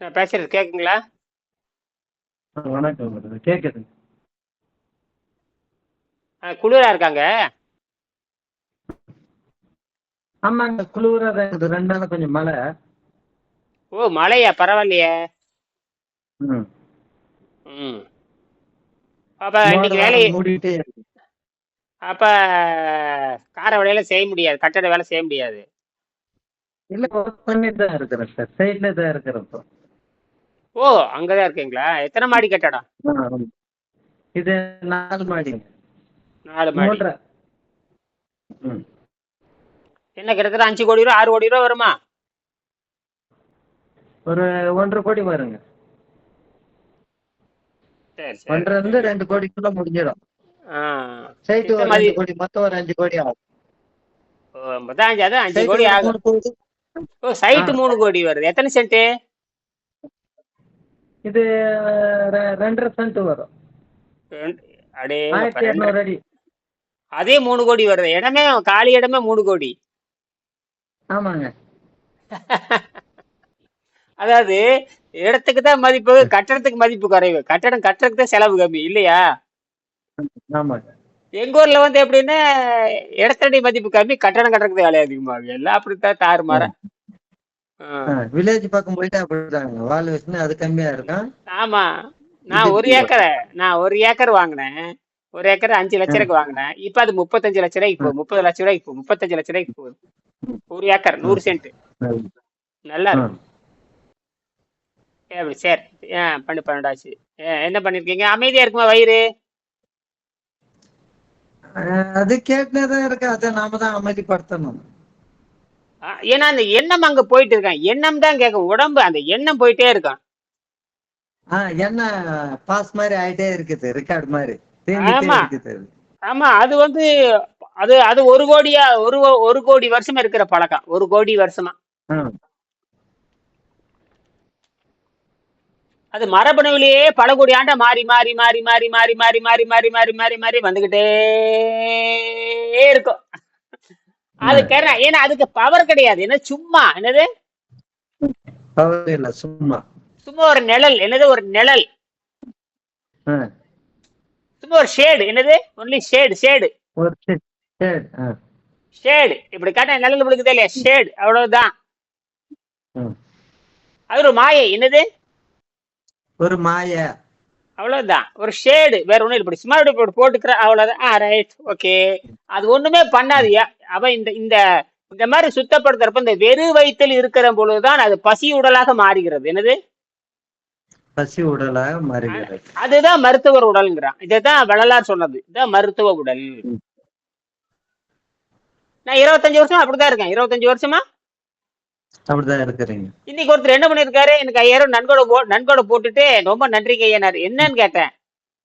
நான் பேசுறது கேக்குங்களா? வணக்கம். கேக்குது. குளிரா இருக்காங்க? ஆமாங்க குளிரா தான் இருக்குது. ரெண்டு நாள் கொஞ்சம் மழை. ஓ மழையா? பரவாயில்லையே. ம். ம். அப்ப இன்னைக்கு வேலை மோடம் மூடிட்டே அப்ப கார வேலையில செய்ய முடியாது. கட்டட வேலை செய்ய முடியாது. இல்ல ஒர்க் பண்ணிட்டு தான் இருக்கிறேன் சார் சைட்ல தான் இருக்கிறேன் இப்போ. ஓ அங்கதான் இருக்கீங்களா? எத்தனை மாடி கட்டடம். இது நாலு மாடிங்க நாலு மாடி. என்ன கிட்டத்தட்ட அஞ்சு கோடி ரூபா ஆறு கோடி ரூபா வருமா? ஒரு ஒன்றரை கோடி வருங்க. ஒன்றரை இருந்து ரெண்டு கோடிக்குள்ள முடிஞ்சிடும். சைட்டு ஒரு ரெண்டு கோடி மொத்தம் ஒரு அஞ்சு கோடி ஆகும். அஞ்சு அதான் அஞ்சு கோடி ஆகும். ஓ சைட்டு. மூணு கோடி வருது. எத்தனை சென்ட் இது ரெண்டரை சென்ட் வரும். ஆயிரத்தி இரநூறு அடி. அதே மூணு கோடி வருது. இடமே காலி இடமே மூணு கோடி? ஆமாங்க. அதாவது இடத்துக்கு தான் மதிப்பு கட்டடத்துக்கு மதிப்பு குறைவு. கட்டடம் கட்டுறதுக்கு தான் செலவு கம்மி இல்லையா? ஆமாங்க. எங்க ஊர்ல வந்து எப்படின்னா இடத்தடி மதிப்பு கம்மி கட்டடம் கட்டுறதுக்கு வேலை அதிகமாகும் எல்லாம் அப்படித்தான் தாறுமாற. வில்லேஜ் பக்கம் போயிட்டு அப்படிதாங்க வால் வச்சுன்னு அது கம்மியா இருக்கும் ஆமா. நான் ஒரு ஏக்கரை நான் ஒரு ஏக்கர் வாங்கினேன். ஒரு ஏக்கர் அஞ்சு லட்ச ரூபாய்க்கு வாங்கினேன். இப்ப அது முப்பத்தஞ்சு லட்ச ரூபாய்க்கு போகுது முப்பது லட்ச ரூபாய்க்கு போகுது முப்பத்தஞ்சு லட்ச ரூபாய்க்கு போகுது ஒரு ஏக்கர் நூறு சென்ட். நல்லா இருக்கும். ஏ, சரி. ஏன் பண்ணு பன்னெண்டாச்சு என்ன பண்ணிருக்கீங்க? அமைதியா இருக்குமா வயிறு? அது கேட்டுனதான் இருக்கு. அதை நாம தான் அமைதிப்படுத்தணும். ஏன்னா அந்த எண்ணம் அங்க போயிட்டு இருக்கான் எண்ணம் தான் கேட்கும் உடம்பு அந்த எண்ணம் போயிட்டே இருக்கான் ஆஹ் என்ன பாஸ் மாதிரி ஆயிட்டே இருக்குது ரெக்கார்ட் மாதிரி ஆமா. ஆமா அது வந்து அது அது ஒரு கோடியா ஒரு ஒரு கோடி வருஷமா இருக்கிற பழக்கம் ஒரு கோடி வருஷமா அது மரபணுவிலேயே பல கோடி ஆண்டா மாறி மாறி மாறி மாறி மாறி மாறி மாறி மாறி மாறி மாறி மாறி வந்துகிட்டே இருக்கும் அது கர- ஏன்னா அதுக்கு பவர் கிடையாது. என்ன சும்மா. என்னது? சும்மா. சும்மா ஒரு நிழல். என்னது? ஒரு நிழல். சும்மா ஒரு ஷேடு என்னது? ஒன்லி ஷேடு ஷேடு ஷேடு இப்படி காட்ட நிழல் விழுக்குதே இல்லையா? ஷேடு அவ்வளவுதான். ம். அது ஒரு மாயை. என்னது? ஒரு மாய. அவ்வளவுதான். ஒரு ஷேடு வேற ஒண்ணும் இப்படி சும்மா இப்படி போட்டு போட்டுக்கிற அவ்வளவுதான். ஆ ரைட் ஓகே அது ஒண்ணுமே பண்ணாது யா- அவ இந்த இந்த இந்த மாதிரி சுத்தப்படுத்துறப்ப இந்த வெறு வயிற்றில் இருக்கிற பொழுதுதான் அது பசி உடலாக மாறுகிறது. என்னது? பசி உடலாக மாறுகிறது. அதுதான் மருத்துவர் உடல்ங்கிறான். இதுதான் வள்ளலார் சொன்னது. இதுதான் மருத்துவ உடல். நான் இருபத்தஞ்சு வருஷமா அப்படிதான் இருக்கேன். இருபத்தஞ்சு வருஷமா? அப்படிதான் இருக்கிறீங்க. இன்னைக்கு ஒருத்தர் என்ன பண்ணிருக்காரு? எனக்கு ஐயாயிரம் நன்கொடை போ நன்கொடை போட்டுட்டு ரொம்ப நன்றிங்க ஐயனார் என்னன்னு கேட்டேன்.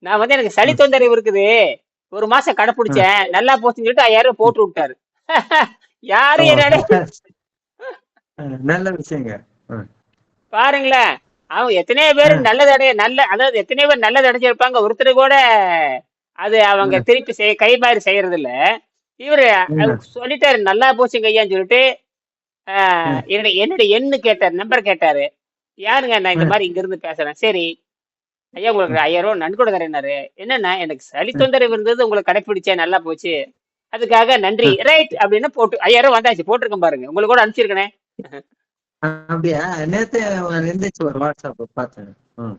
நான் வந்து எனக்கு சளி தொந்தரவு இருக்குது. ஒரு மாசம் கடைப்பிடிச்சேன் நல்லா போச்சுன்னு சொல்லிட்டு ஐயாயிரம் போட்டு விட்டாரு. யாரு என்னடா? ஆஹ் நல்ல விஷயங்க. பாருங்களேன். அவன் எத்தனையோ பேர் நல்லது அடைய நல்ல அதாவது எத்தனையோ பேர் நல்லது அடைஞ்சிருப்பாங்க. ஒருத்தர் கூட அது அவங்க திருப்பி செய் கை மாதிரி செய்யறது இல்ல இவரு. சொல்லிட்டாரு நல்லா போச்சுங்க ஐயான்னு சொல்லிட்டு என்னுடைய என்னுடைய எண்ணு கேட்டாரு நம்பர் கேட்டாரு. யாருங்க நான் இந்த. மாதிரி இங்க இருந்து பேசுறேன்? சரி. ஐயா உங்களுக்கு ஐயாயிரம் ரூபாய் நன்கொடை தரேனாரு என்னன்னா எனக்கு சளி தொந்தரவு இருந்தது உங்களுக்கு கடைப்பிடிச்சேன் நல்லா போச்சு. அதுக்காக நன்றி. ரைட் அப்படின்னு போட்டு ஐயாயிரம் ரூபாய் வந்தாச்சு போட்டிருக்கேன் பாருங்க. உங்களுக்கு கூட அனுப்பிச்சிருக்கனே. அப்படியா? நேத்து இருந்துச்சு ஒரு வாட்ஸ்அப் பார்த்தேன்.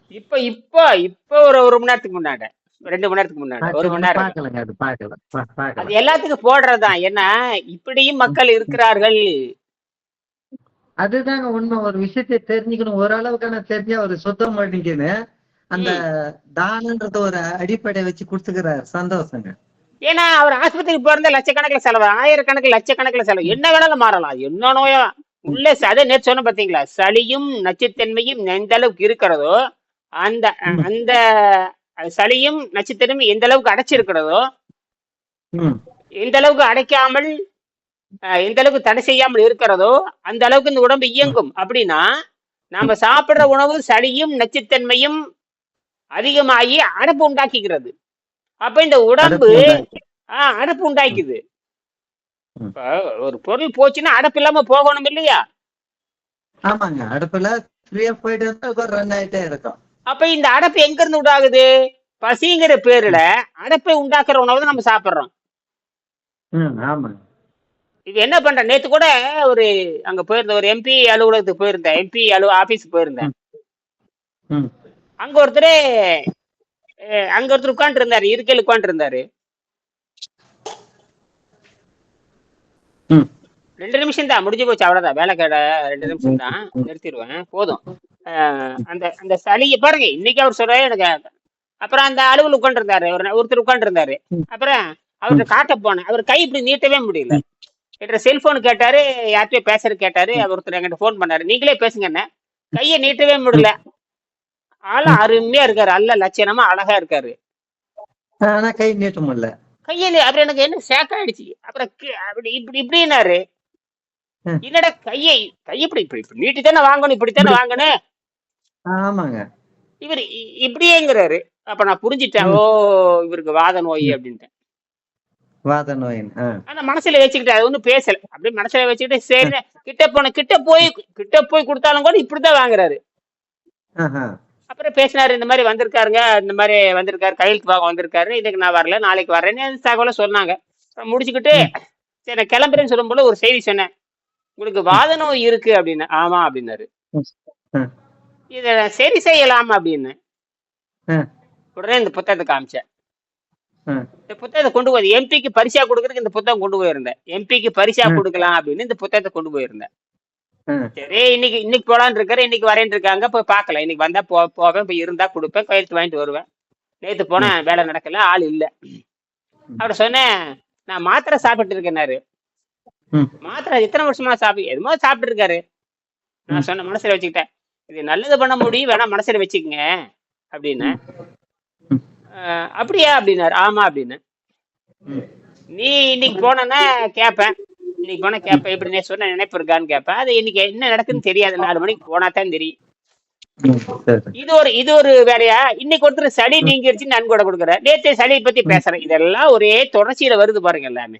இப்ப இப்ப இப்ப ஒரு ஒரு மணி நேரத்துக்கு முன்னாடி. ரெண்டு மணி நேரத்துக்கு முன்னாடி. ஒரு மணி நேரம். அது எல்லாத்துக்கும் போடுறதுதான். ஏன்னா இப்படியும் மக்கள் இருக்கிறார்கள். அதுதாங்க உண்மை. ஒரு விஷயத்தை தெரிஞ்சுக்கணும். ஓரளவுக்கான தெரிஞ்சா ஒரு சுத்தம் பண்ணிக்கணும் அந்த தானன்றது ஒரு அடிப்படை வச்சு கொடுத்துக்கிறாரு. சந்தோஷங்க. ஏன்னா அவர் ஆஸ்பத்திரிக்கு போறதே லட்சக்கணக்கில் செலவு ஆயிரக்கணக்கில் லட்சக்கணக்கில் செலவு. என்ன வேணாலும் மாறலாம். என்ன நோயா. உள்ள ச- அதே நேற்று சொன்ன பாத்தீங்களா? சளியும் நச்சுத்தன்மையும் எந்த அளவுக்கு இருக்கிறதோ அந்த. அந்த சளியும் நச்சுத்தன்மையும் எந்த அளவுக்கு அடைச்சிருக்கிறதோ எந்த அளவுக்கு அடைக்காமல் எந்த அளவுக்கு தடை செய்யாமல் இருக்கிறதோ அந்த அளவுக்கு இந்த உடம்பு இயங்கும். அப்படின்னா நாம சாப்பிடுற உணவு சளியும் நச்சுத்தன்மையும் அதிகமாகி அடைப்பு உண்டாக்கிக்கிறது அப்ப இந்த உடம்பு. ஆஹ் அடைப்பு உண்டாக்குது. ஒரு பொருள் போச்சுன்னா அடைப்பு இல்லாம போகணும் இல்லையா? ஆமாங்க. அடுப்புல ஃப்ரீயா போயிட்டு இருந்தா ரன் ஆயிட்டே இருக்கும். அப்ப இந்த அடைப்பு எங்க இருந்து உண்டாகுது? பசிங்கிற பேர்ல அடைப்பை உண்டாக்குற உணவு நம்ம சாப்பிடுறோம். ம் ஆமாங்க. இது என்ன பண்ற? நேத்து கூட ஒரு அங்க போயிருந்த ஒரு எம்பி அலுவலகத்துக்கு போயிருந்தேன். எம்பி அலு ஆபீஸ்க்கு போயிருந்தேன். அங்க ஒருத்தர் அங்க ஒருத்தர் உட்காந்து இருந்தாரு இருக்கையில் உட்காந்து இருந்தாரு ரெண்டு நிமிஷம் தான் முடிஞ்சு போச்சு. அவ்வளவுதான். வேலை கடை ரெண்டு நிமிஷம் தான் நிறுத்திடுவேன். போதும். அந்த அந்த சளியை பாருங்க இன்னைக்கு அவர் சொல்றாரு எனக்கு அப்புறம் அந்த அலுவல் உட்காந்து இருந்தாரு ஒரு ஒருத்தர் உட்காந்து இருந்தாரு அப்புறம் அவர்கிட்ட காட்ட போனேன். அவர் கை இப்படி நீட்டவே முடியல. என்ற செல்போன் கேட்டாரு யார்கிட்டயோ பேசுறது கேட்டாரு ஒருத்தர் என்கிட்ட ஃபோன் பண்ணாரு. நீங்களே பேசுங்க என்ன. கையை நீட்டவே முடியல. ஆளு அருமையா இருக்காரு. அல்ல லட்சணமா அழகா இருக்காரு. ஆனா கை நீட்ட முடியல. கையில அப்புறம் எனக்கு என்ன ஷேக் ஆயிடுச்சு. அப்புறம் அப்படி இப்படி இப்படின்னாரு. என்னடா கையை கை இப்படி இப்படி இப்படி நீட்டி தானே வாங்கணும் இப்படித்தானே வாங்கணும். ஆமாங்க. இவர் இப்படியேங்கிறாரு. அப்ப நான் புரிஞ்சுட்டேன். ஓ இவருக்கு வாத நோய் அப்படின்ட்டு. வாத நோயின் ஆ. ஆனா மனசுல வச்சுக்கிட்டு அது ஒண்ணும் பேசல. அப்படியே மனசுல வச்சுக்கிட்டு சரி கிட்ட போன கிட்ட போய் கிட்ட போய் கொடுத்தாலும் கூட இப்படிதான் வாங்குறாரு. அப்புறம் பேசினாரு இந்த மாதிரி வந்திருக்காருங்க இந்த மாதிரி வந்திருக்காரு கையெழுத்து பார்க்க வந்திருக்காரு இதுக்கு நான் வரல நாளைக்கு வரேன்னு தகவலை சொன்னாங்க. அப்புறம் முடிச்சுக்கிட்டு சரி நான் கிளம்புறேன்னு சொல்லும்போது ஒரு செய்தி சொன்னேன். உங்களுக்கு வாத நோய் இருக்கு அப்படின்னு ஆமா அப்படின்னாரு. இத சரி செய்யலாம் அப்படின்னு. உடனே இந்த புத்தகத்தை காமிச்சேன். இந்த புத்தகத்தை கொண்டு போய் எம்பிக்கு பரிசா கொடுக்கறதுக்கு இந்த புத்தகம் கொண்டு போயிருந்தேன். எம்பிக்கு பரிசா. கொடுக்கலாம் அப்படின்னு இந்த புத்தகத்தை கொண்டு போயிருந்தேன். சரி இன்னைக்கு இன்னைக்கு போலான்னு இருக்காரு இன்னைக்கு வரேன்னு இருக்காங்க போய் பார்க்கல. இன்னைக்கு வந்தா போ போவேன் போய் இருந்தா கொடுப்பேன் கையெழுத்து வாங்கிட்டு வருவேன். நேத்து போனேன் வேலை நடக்கல ஆள் இல்ல. அவர் சொன்னேன் நான் மாத்திரை சாப்பிட்டு இருக்கேன்னாரு. மாத்திரை எத்தனை வருஷமா சாப்பிட்டு எதுமோ சாப்பிட்டு இருக்காரு. நான் சொன்ன மனசுல வச்சுக்கிட்டேன். இது நல்லது பண்ண முடியும் வேணா மனசுல வச்சுக்கங்க அப்படின்னு. அஹ், அப்படியா அப்படின்னாரு. ஆமா அப்படின்னு. நீ இன்னைக்கு போனேன்னா கேட்பேன் இன்னைக்கு போனா கேட்பேன் எப்படி நீ சொன்ன நினைப்பு இருக்கான்னு கேட்பேன் அது இன்னைக்கு என்ன நடக்குன்னு தெரியாது. நாலு மணிக்கு போனா தான் தெரியும். இது ஒரு இது ஒரு வேலையா? இன்னைக்கு ஒருத்தர் சளி நீங்கிருச்சு நன்கொடை கொடுக்குற நேத்து சளியை பத்தி பேசுறேன். இதெல்லாம் ஒரே தொடர்ச்சியில வருது பாருங்க எல்லாமே.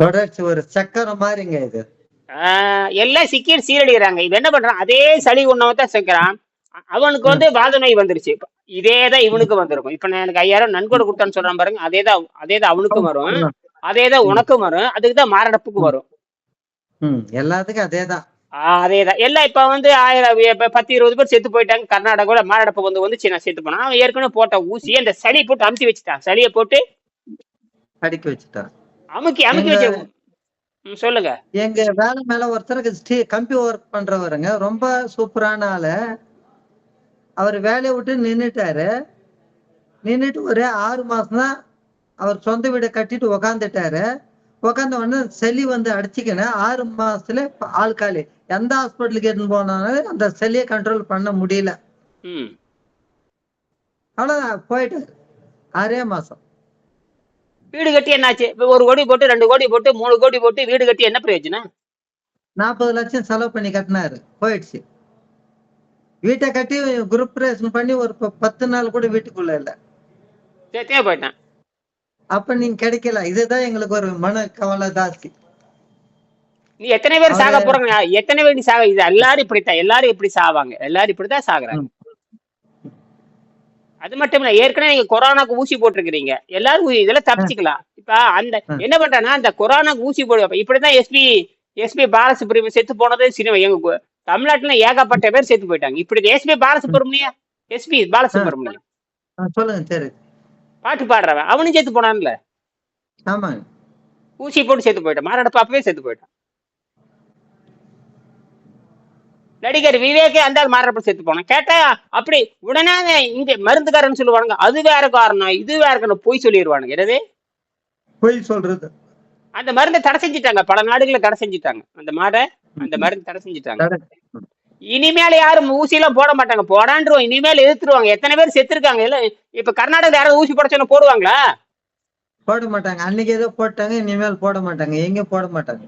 தொடர்ச்சி ஒரு சக்கரம் மாதிரிங்க இது. ஆஹ் எல்லாம் சிக்கி சீரழிகிறாங்க. இது என்ன பண்றான்? அதே சளி உண்ணவத்தான் சேர்க்கிறான் அவனுக்கு வந்து வாத நோய் வந்துருச்சு. இப்ப இதே தான் இவனுக்கு வந்திருக்கும். இப்ப நான் எனக்கு ஐயாயிரம் நன்கொடை கொடுத்தான்னு சொல்றான் பாருங்க. அதே தான் அதே தான் அவனுக்கும் வரும். அதே தான் உனக்கும் வரும். அதுக்கு தான் மாரடைப்புக்கு வரும் எல்லாத்துக்கும் அதேதான். ஆஹ் அதேதான். எல்லாம் இப்ப வந்து ஆயிரம் பத்து இருபது பேர் செத்து போயிட்டாங்க. கர்நாடகாவில் மாரடைப்பு வந்து வந்து நான் செத்து போனான். அவன் ஏற்கனவே போட்ட ஊசி அந்த சளி போட்டு அமுத்தி வச்சுட்டான். சளியை போட்டு அடுக்கி வச்சுட்டான். அமுக்கி அமுக்கி வச்சு சொல்லுங்க. எங்க வேலை மேல ஒருத்தருக்கு கம்பி ஒர்க் பண்றவருங்க. ரொம்ப சூப்பரான ஆளு. அவர் வேலையை விட்டு நின்னுட்டாரு. நின்னுட்டு ஒரு ஆறு மாசம் தான் அவர் சொந்த வீடை கட்டிட்டு உக்காந்துட்டாரு. உக்காந்த உடனே சளி வந்து அடிச்சுக்கினேன் ஆறு மாசத்துல ஆள் காலி. எந்த ஹாஸ்பிட்டலுக்கு எடுத்துன்னு போனாலும் அந்த சளியை கண்ட்ரோல் பண்ண முடியல. அவ்வளவுதான் போயிட்டாரு. ஆறே மாசம். வீடு கட்டி என்னாச்சு? ஒரு கோடி போட்டு ரெண்டு கோடி போட்டு மூணு கோடி போட்டு வீடு கட்டி என்ன பிரயோஜனம்? நாற்பது லட்சம் செலவு பண்ணி கட்டினாரு. போயிடுச்சு. வீட்டை கட்டி குரூப் பண்ணி ஒரு பத்து நாள் கூட வீட்டுக்குள்ள இல்ல. சேர்த்தே போயிட்டான். அப்ப நீங்க கிடைக்கல. இதுதான் எங்களுக்கு ஒரு மன கவலை ஜாஸ்தி. நீ எத்தனை பேர் சாக போறாங்க? எத்தனை பேர் நீ சாக இது எல்லாரும் இப்படித்தான். எல்லாரும் இப்படி சாவாங்க. எல்லாரும் இப்படித்தான் சாகுறாங்க. அது மட்டும் இல்ல ஏற்கனவே நீங்க கொரோனாக்கு ஊசி போட்டிருக்கிறீங்க. எல்லாரும் இதெல்லாம் தப்பிச்சுக்கலாம். இப்ப அந்த. என்ன பண்றாங்கன்னா அந்த கொரோனாக்கு ஊசி போடு இப்படிதான் எஸ்பி எஸ்பி பாலசுப்ரமணியம் செத்து போனது சினிமா எங்க தமிழ்நாட்டுல ஏகப்பட்ட பேர் செத்து போயிட்டாங்க. இப்படி எஸ்பி பாலசுப்ரமணியம் எஸ்பி பாலசுப்ரமணியம் சொல்லுங்க சரி பாட்டு பாடுறவன். அவனும் செத்து போனான்ல. ஆமாங்க. ஊசி போட்டு செத்து போயிட்டான். மாரடைப்பு அப்பவே செத்து போயிட்டான். நடிகர் விவேகே அந்த ஆள் மாரடைப்பு செத்து போனான். கேட்டா அப்படி உடனே இங்க மருந்துக்காரன்னு சொல்லுவானுங்க அது வேற காரணம் இது வேற காரணம் போய் சொல்லிடுவானுங்க என்னது? பொய் சொல்றது. அந்த மருந்தை தடை செஞ்சுட்டாங்க. பல நாடுகளில் தடை செஞ்சுட்டாங்க. அந்த மாடை அந்த மருந்து தடை செஞ்சுட்டாங்க. இனிமேல யாரும் ஊசி எல்லாம் போட மாட்டாங்க. போடான்றுவோம் இனிமேல் எதிர்த்துருவாங்க. எத்தனை பேர் செத்துருக்காங்க? இல்ல இப்ப கர்நாடகா யாராவது ஊசி போட சொன்னா போடுவாங்களா? போட மாட்டாங்க. அன்னைக்கு ஏதோ போட்டாங்க இனிமேல் போட மாட்டாங்க. எங்க போட மாட்டாங்க?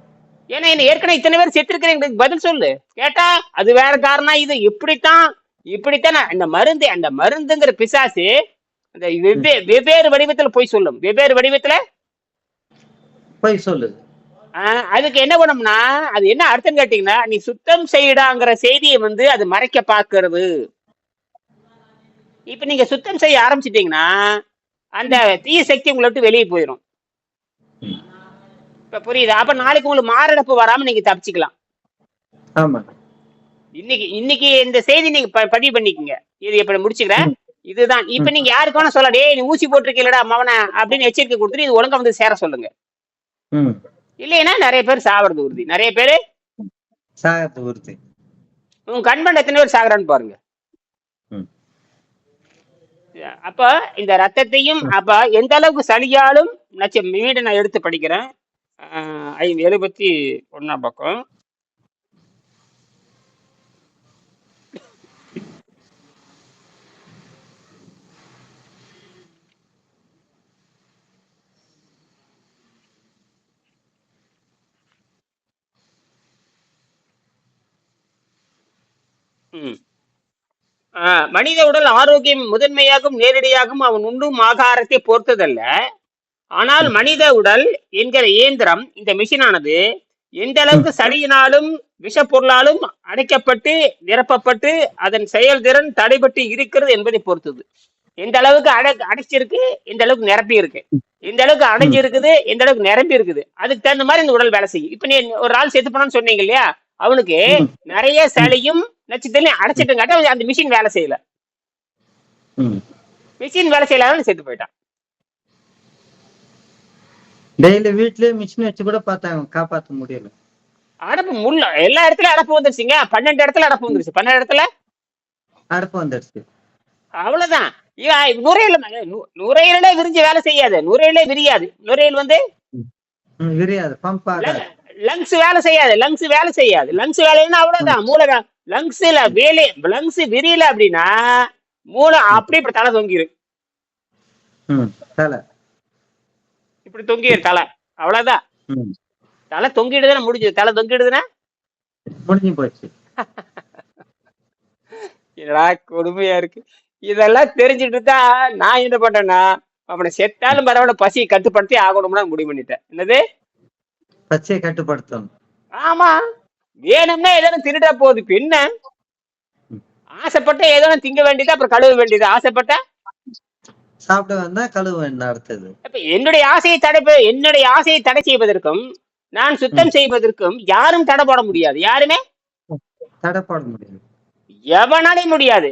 ஏன்னா என்ன ஏற்கனவே இத்தனை பேர் செத்துருக்கிறீங்க பதில் சொல்லு. கேட்டா அது வேற காரணம். இது இப்படித்தான் இப்படித்தான். இந்த மருந்து அந்த மருந்துங்கிற பிசாசு அந்த வெவ்வே வெவ்வேறு வடிவத்துல போய் சொல்லும். வெவ்வேறு வடிவத்துல? பொய் சொல்லுது அதுக்கு என்ன பண்ணோம்னா அது என்ன அர்த்தம் கேட்டீங்கன்னா நீ சுத்தம் செய்யடாங்கிற செய்தியை வந்து அது மறைக்க பார்க்கிறது. இப்ப நீங்க சுத்தம் செய்ய ஆரம்பிச்சிட்டீங்கன்னா அந்த தீய சக்தி உங்களை விட்டு வெளியே போயிடும் இப்ப புரியுதா? அப்ப நாளைக்கு உங்களுக்கு மாரடைப்பு வராம நீங்க தப்பிச்சுக்கலாம். ஆமா. இன்னைக்கு இன்னைக்கு இந்த செய்தி நீங்க ப- பதிவு பண்ணிக்கங்க. இது இப்ப முடிச்சுக்கிறேன். இதுதான். இப்ப நீங்க யாருக்கு வேணா சொல்ல டேய் நீ ஊசி போட்டிருக்கீங்களடா மவன அப்படின்னு எச்சரிக்கை கொடுத்துட்டு இது ஒழுங்கா வந்து சேர சொல்லுங்க. ம். இல்லைன்னா நிறைய பேர் சாவறது உறுதி. நிறைய பேர் சாகத்து உறுதி. உங்க கண்பண்ட் எத்தனை பேர் சாகுறான்னு பாருங்க. அப்ப இந்த ரத்தத்தையும் அப்ப எந்த அளவுக்கு சளியாலும் நச்ச மீண்டும் நான் எடுத்து படிக்கிறேன். எழுபத்தி ஒண்ணாம் பக்கம். ம். மனித உடல் ஆரோக்கியம் முதன்மையாகவும் நேரடியாகவும் அவன் உண்ணும் ஆகாரத்தை பொறுத்ததல்ல ஆனால் மனித உடல் என்கிற இயந்திரம் இந்த மிஷினானது எந்த அளவுக்கு சளியினாலும் விஷப்பொருளாலும் அடைக்கப்பட்டு நிரப்பப்பட்டு அதன் செயல்திறன் தடைபட்டு இருக்கிறது என்பதை பொறுத்தது. எந்த அளவுக்கு அடை அடைச்சிருக்கு எந்த அளவுக்கு நிரப்பி இருக்கு எந்த அளவுக்கு அடைஞ்சு இருக்குது எந்த அளவுக்கு நிரம்பி இருக்குது அதுக்கு தகுந்த மாதிரி இந்த உடல் வேலை செய்யும். இப்ப நீ ஒரு ஆள் செத்து போனான்னு சொன்னீங்க இல்லையா? அவனுக்கு. நிறைய சளியும் நச்சுத்தலையும் அடைச்சிட்டுங்காட்டி அந்த மிஷின் வேலை செய்யல. மிஷின் வேலை செய்யலாத செத்து போயிட்டான். டெய்லி வீட்லயே மிஷின் வச்சு கூட பார்த்தாங்க காப்பாத்த முடியல. அடப்பு முள்ள. எல்லா இடத்துலயும் அடப்பு வந்துருச்சுங்க. பன்னெண்டு இடத்துல அடப்பு வந்துருச்சு. பன்னெண்டு இடத்துல? அடுப்பு வந்துடுச்சு அவ்வளவுதான். நுரையீரல் நுரையீரலே விரிஞ்சு வேலை செய்யாது. நுரையீரலே விரியாது. நுரையீரல் வந்து? விரியாது. பம்ப் ஆகாது. லங்ஸ் வேலை செய்யாது லங்ஸ் வேலை செய்யாது. லங்ஸ் வேலைன்னா அவ்வளவுதான் மூளை லங்ஸ்ல வேலை லங்ஸ் விரியல அப்படின்னா மூளை அப்படியே இப்படி தலை தொங்கிரு இப்படி தொங்கிரு தலை. அவ்வளவுதான். தலை தொங்கிடுதுன்னா முடிஞ்சது தலை தொங்கிடுதுன்னா? முடிஞ்சு போச்சு. என்னடா கொடுமையா இருக்கு. இதெல்லாம் தெரிஞ்சுட்டு தான் நான் என்ன பண்றேன்னா அவனை செத்தாலும் பரவாயில்ல பசி கட்டுப்படுத்தி ஆகணும்னு முடிவு பண்ணிட்டேன். என்னது? பச்சையை கட்டுப்படுத்தணும். ஆமா. வேணும்னா ஏதோ திருடா போகுது இப்ப என்ன ஆசைப்பட்ட ஏதோ திங்க வேண்டியது அப்புறம் கழுவ வேண்டியது? ஆசைப்பட்ட? சாப்பிட வந்தா கழுவு அடுத்தது. அப்ப என்னுடைய ஆசையை தடை என்னுடைய ஆசையை தடை செய்வதற்கும் நான் சுத்தம் செய்வதற்கும் யாரும் தடை போட முடியாது. யாருமே? தடை போட முடியாது. எவனாலையும் முடியாது.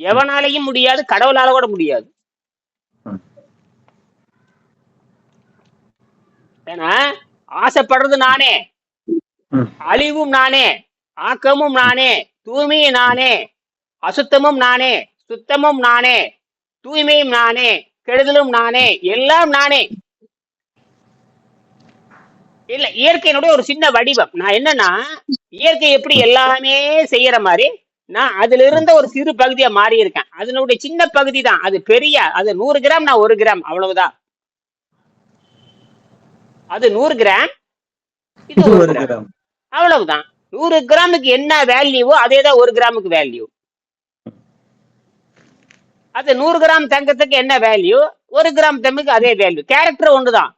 எவனாலையும் முடியாது. கடவுளால கூட முடியாது. ஏன்னா ஆசைப்படுறது நானே. அழிவும் நானே. ஆக்கமும் நானே. தூய்மையும் நானே. அசுத்தமும் நானே. சுத்தமும் நானே. தூய்மையும் நானே. கெடுதலும் நானே. எல்லாம் நானே. இல்ல இயற்கையினுடைய ஒரு சின்ன வடிவம். நான் என்னன்னா இயற்கை எப்படி எல்லாமே செய்யற மாதிரி நான் அதுல இருந்த ஒரு சிறு பகுதியா மாறி இருக்கேன் அதனுடைய சின்ன பகுதி தான். அது பெரிய அது நூறு கிராம் நான் ஒரு கிராம் அவ்வளவுதான். அது நூறு கிராம். இது ஒரு கிராம். அவ்வளவுதான். நூறு கிராமுக்கு என்ன வேல்யூவோ அதே தான் ஒரு கிராமுக்கு வேல்யூ அது நூறு கிராம் தங்கத்துக்கு என்ன வேல்யூ ஒரு கிராம் தங்கத்துக்கு அதே வேல்யூ கேரக்டர் ஒண்ணுதான்.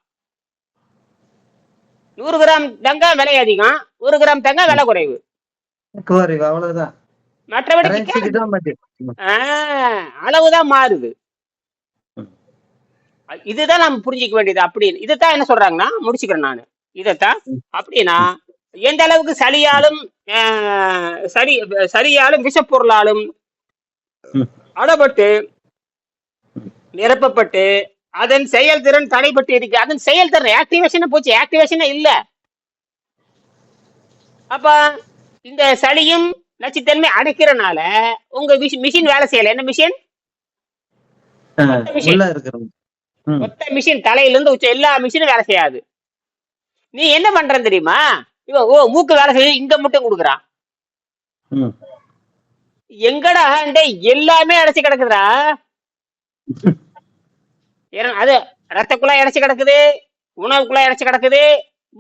நூறு கிராம் தங்கம் விலை அதிகம். ஒரு கிராம் தங்கம் விலை குறைவு. குறைவு அவ்வளவுதான். மற்றபடி அளவுதான் மாறுது. இதுதான் நம்ம புரிஞ்சுக்க வேண்டியது அப்படின்னு இதுதான் என்ன சொல்றாங்கன்னா முடிச்சுக்கிறேன் நான். இதைத்தான் அப்படின்னா எந்த அளவுக்கு சளியாலும் ஆஹ், சளி சளியாலும் விஷப்பொருளாலும். அடப்பட்டு நிரப்பப்பட்டு அதன் செயல்திறன் தடைப்பட்டு இருக்கு. அதன் செயல்திறன் ஆக்டிவேஷன் போச்சு. ஆக்டிவேஷன் இல்ல. அப்ப இந்த சளியும் நச்சுத்தன்மை அடைக்கிறனால உங்க மிஷின் வேலை செய்யல. என்ன மிஷின் மொத்த மிஷின் தலையில இருந்து உச்ச எல்லா மிஷினும் வேலை செய்யாது. நீ என்ன பண்ற தெரியுமா? இவன் ஓ மூக்கு வேலை செய்ய இங்க மட்டும் கொடுக்குறான் எங்கடா எல்லாமே அடைச்சு கிடக்குதுடா. அது ரத்த குழாய் அடைச்சு கிடக்குது உணவு குழாய் அடைச்சு கிடக்குது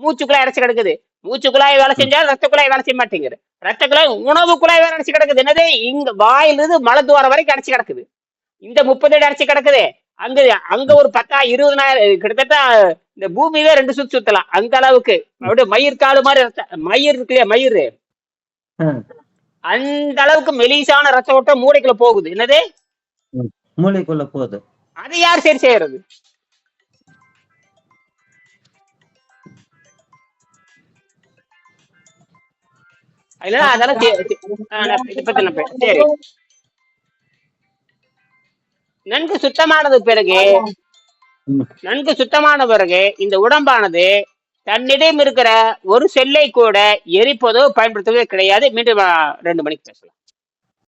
மூச்சு குழாய் அடைச்சு கிடக்குது. மூச்சு குழாய் வேலை செஞ்சாலும் ரத்த குழாய் வேலை செய்ய மாட்டேங்குது. ரத்த குழாய் உணவு குழாய் வேலை அடைச்சு கிடக்குது. என்னது? இங்க வாயிலிருந்து மலத்துவாரம் வரைக்கும் அடைச்சு கிடக்குது. இந்த முப்பது அடி அடைச்சு கிடக்குது. அங்க அங்க ஒரு பத்தா இருபதனாயிரம் கிட்டத்தட்ட இந்த பூமியவே ரெண்டு சுத்து சுத்தலாம் அந்த அளவுக்கு. அப்படியே மயிர் காலு மாதிரி மயிர் இருக்கு இல்லையா மயிர் அந்த அளவுக்கு மெலிசான ரத்த ஓட்டம் மூளைக்குள்ள போகுது. என்னது? மூளைக்குள்ள போகுது. அதை யார் சரி செய்யறது? இல்லைன்னா அதெல்லாம் சரி. நன்கு சுத்தமானது பிறகு நன்கு சுத்தமான பிறகு இந்த உடம்பானது தன்னிடம் இருக்கிற ஒரு செல்லை கூட எரிப்பதோ பயன்படுத்துவதோ கிடையாது. மீண்டும் ரெண்டு மணிக்கு பேசலாம்.